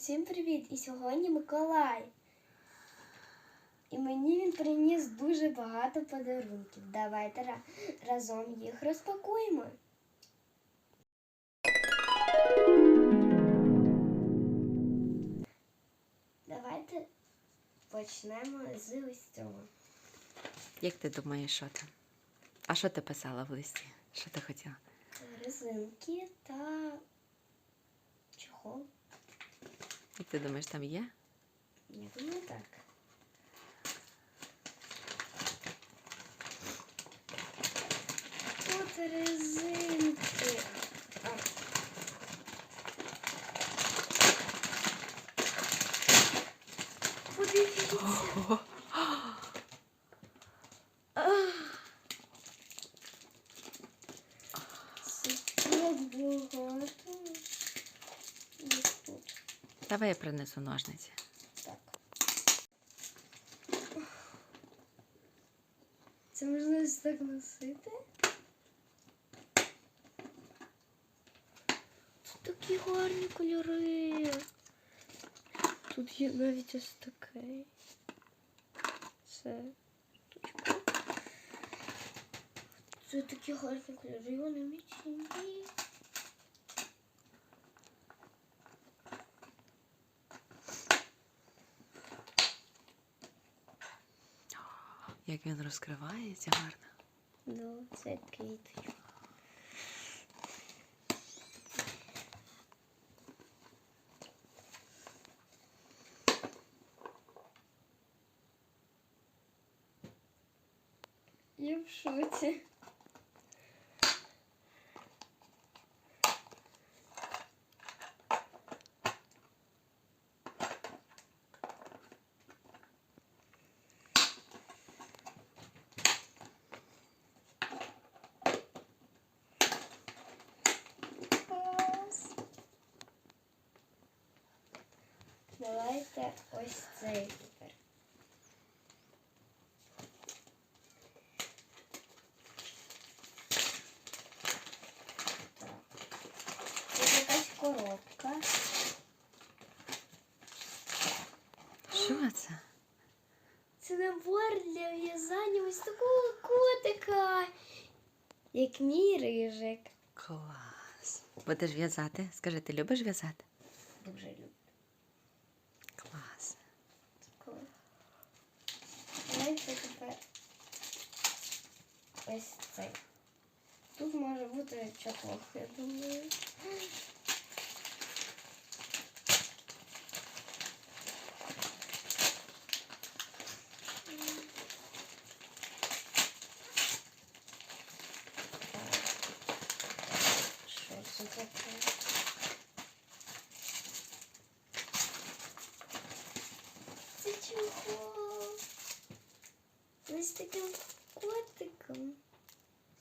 всім привіт! І сьогодні Миколай. І мені він приніс дуже багато подарунків. Давайте разом їх розпакуємо. Давайте почнемо з ось цього. Як ти думаєш, що там? А що ти писала в листі? Що ти хотіла? Резинки та чохол. Як ти думаєш, там є? Я думаю, так. Тут резинки. А. Подивіться. Це так багато. Ось тут. Давай я принесу ножниці. Так. Це можна так носити. Тут такі гарні кольори. Тут є навіть ось такий. Це штучка. Це такі гарні кольори, вони міцні. Як він розкривається гарно. Ну, це квіточка. Я в шоці. Клас. Давайте ось цей тепер. Тут якась коробка. Що це? Це набор для в'язання ось такого котика. Як мій рижик. Клас. Будеш в'язати? Скажи, ти любиш в'язати? Дуже люблю. Клас. Коли. Давайте тепер ось цей. Тут може бути чохол, я думаю. Що це таке? Це чого? Ось таким котиком. Клас. Давай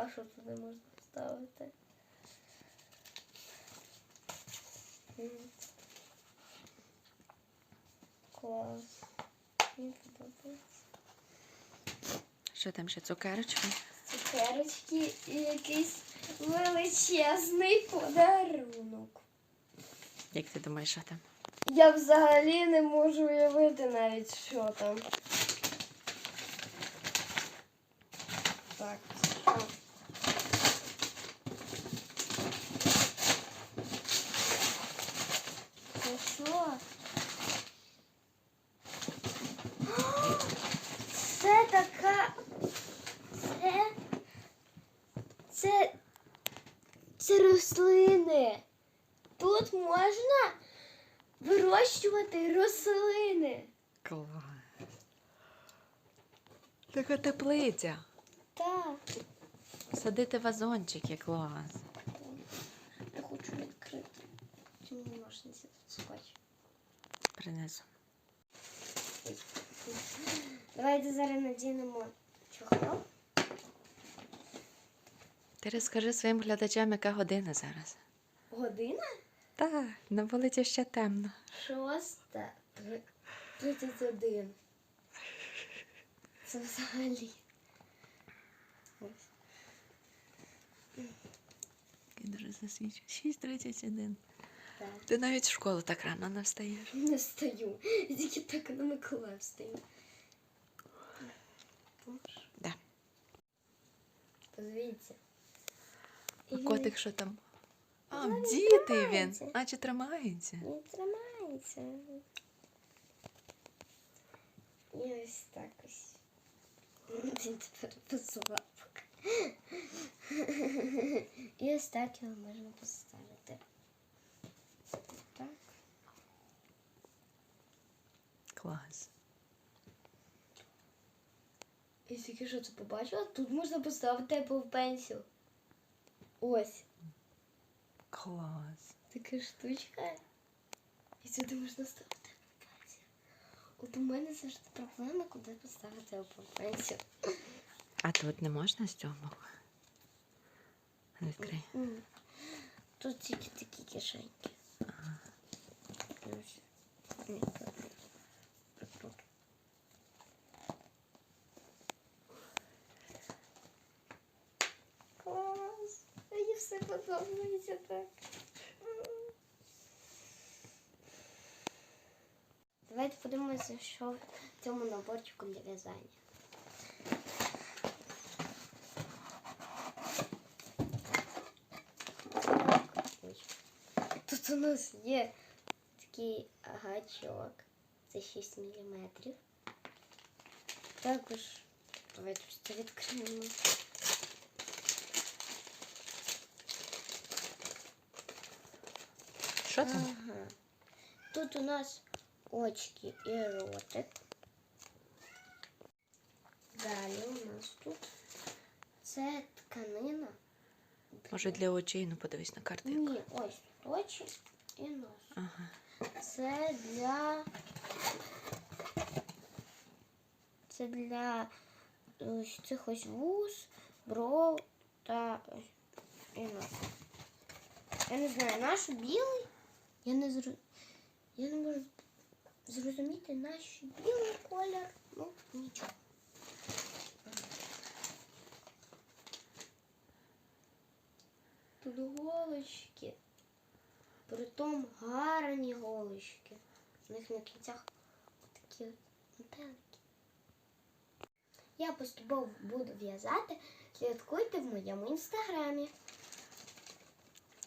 А що не можна поставити? М. Клас. Мені подобається. Що там ще цукерочки? Цукерочки і якийсь величезний подарунок. Як ти думаєш, що там? Я взагалі не можу уявити навіть, що там. Так, що? Це що? Це така. Це. Це. Це рослини. Тут можна вирощувати рослини. Клас. Така теплиця. Так. Садити вазончики, клас. Я хочу відкрити. Чи мені ножниці тут скотч? принесу. Давайте зараз надінемо чохол. Ти розкажи своїм глядачам, яка година зараз. Година? Так, на вулиці ще темно. Шоста. Тридцять один. Це взагалі. Дуже засвічу. 6.31. Так. Ти навіть в школу так рано не встаєш. Не встаю. Тільки так на Миколая встаю. Да. Подивіться. І він котик що там? А, Ну, він діти він. тримається. А чи тримається? Не тримається. І ось так ось. Він тепер без лапок. І ось так його можна поставити. Так. Клас. І тільки що це побачила, тут можна поставити Apple Pencil. Ось. Клас. Така штучка. І сюди можна ставити Apple От у мене завжди проблема, куди поставити Apple А тут не можна з цього Відкрий. Тут тільки такі кишеньки. Тут. Клас! Мені все подобається так. подивимося, що в цьому наборчику для в'язання. Ой. Тут у нас є такий гачок. Це 6 мм. Також давайте ось це відкриємо. Що там? Ага. Тут у нас очки і ротик. Далі у нас тут це тканина. Може для очей, ну подивись на картинку. Ні, ось очі і нос. Ага. Це для. Це для ось цих ось вуз, бров та і нос. Я не знаю, наш білий. Я не зру... Я не можу зрозуміти наш білий колір. Ну, нічого. Тут голочки. Притом гарні голочки. У них на кінцях такі метелики. Я поступово буду в'язати. Слідкуйте в моєму інстаграмі.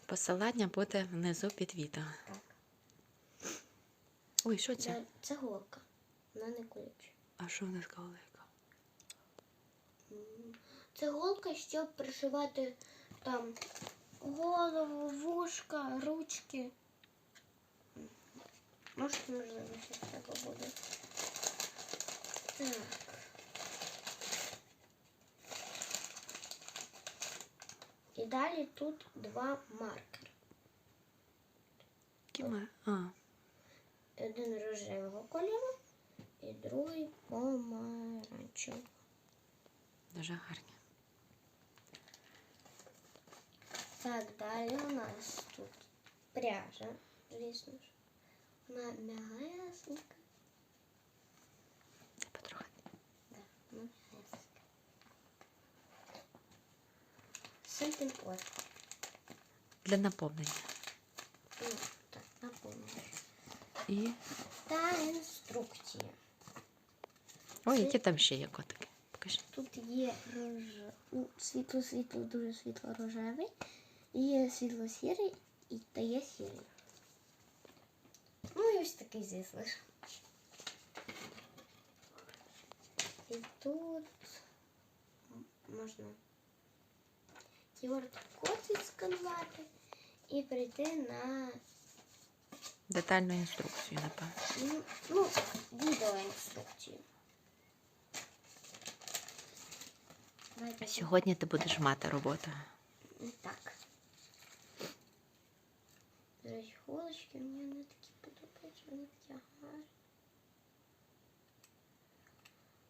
Посилання буде внизу під відео. Так. Ой, що це? Це, голка. Вона не колюча. А що в нас галика? М, Це голка, щоб пришивати там голову, вушка, ручки. Може, можливо, щось таке буде. Так. І далі тут два маркери. Кіма? А, Один рожевого кольору і другий помаранчевого. дуже гарні. Так, далі у нас тут пряжа, звісно ж. Вона м'ягесенька. Потрохи. Да, вона м'ягесенька. Сантиметр. Для наповнення. Ну, так, напомню. І. Та інструкція. Ой, Це- які там ще є котики. Покажи. Тут є рож... ну, світло-світло, дуже світло-рожевий, і є світло-сірий і та є сірий. Ну і ось такий звісно ж. І тут м- можна QR-код відсканувати і прийти на Детальну інструкцію, напевно. Ну, ну відеоінструкцію. Сьогодні ти будеш мати роботу. Ну, так. Речі, холочки мені не такі подобаються, вони такі гарні.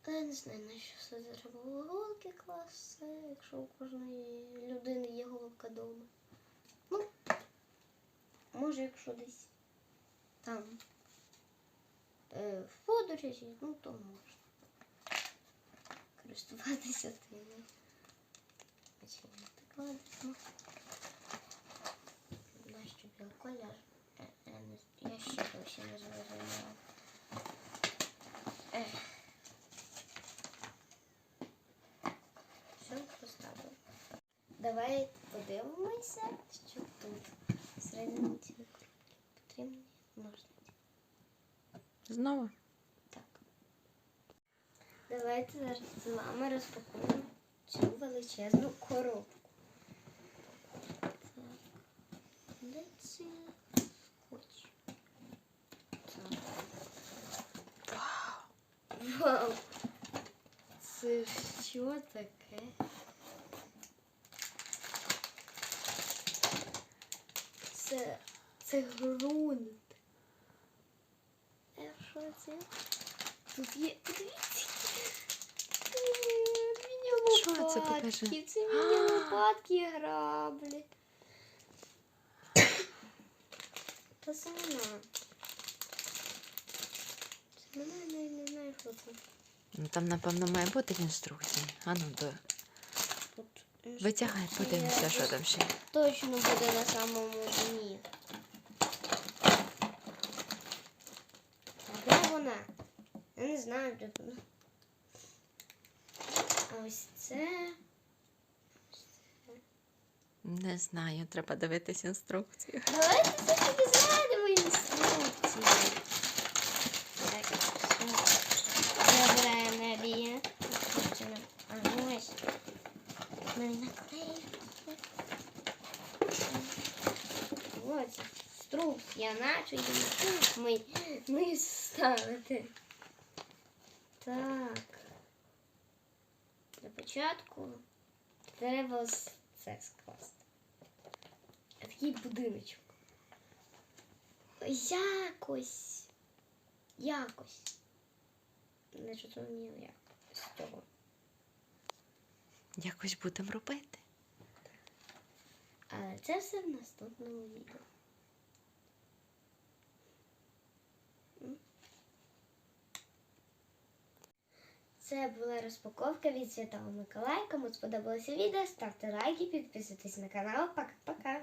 Я не знаю, на що це треба голки класи, якщо у кожної людини є головка вдома. Ну, може, якщо десь там е, в подорожі, ну то можна користуватися тими. Нащо білий колір? Е, е, Я ще досі не зрозуміла. Все, поставив. Давай подивимося, що тут. Всередині Знову? Так. Давайте зараз з вами розпакуємо цю величезну коробку. Так. Де це скотч? Так. Вау! Це що таке? Це, це ґрунт. Це? Тут є. Подивіться. Міні лопатки. Це міні лопатки і граблі. Та. Семена я не, не знаю, що це. Ну там, напевно, має бути інструкція. А ну, до... Тут витягай, подивимося, що там ще. Точно буде на самому дні. А де вона? Я не знаю, де вона. А ось це. Не знаю, треба дивитись інструкцію. Давайте все-таки згадуємо інструкції. Так, все. Забираємо Лія. А ось. Ми наклеїмо. Ось інструкція, наче її ми, ми ставити. Так. Для початку треба це скласти. Такий будиночок. Якось. Якось. Не зрозуміло як з цього. Якось будемо робити. Але це все в наступному відео. Це була розпаковка від Святого Миколая. Кому сподобалося відео, ставте лайки, підписуйтесь на канал. Пока-пока.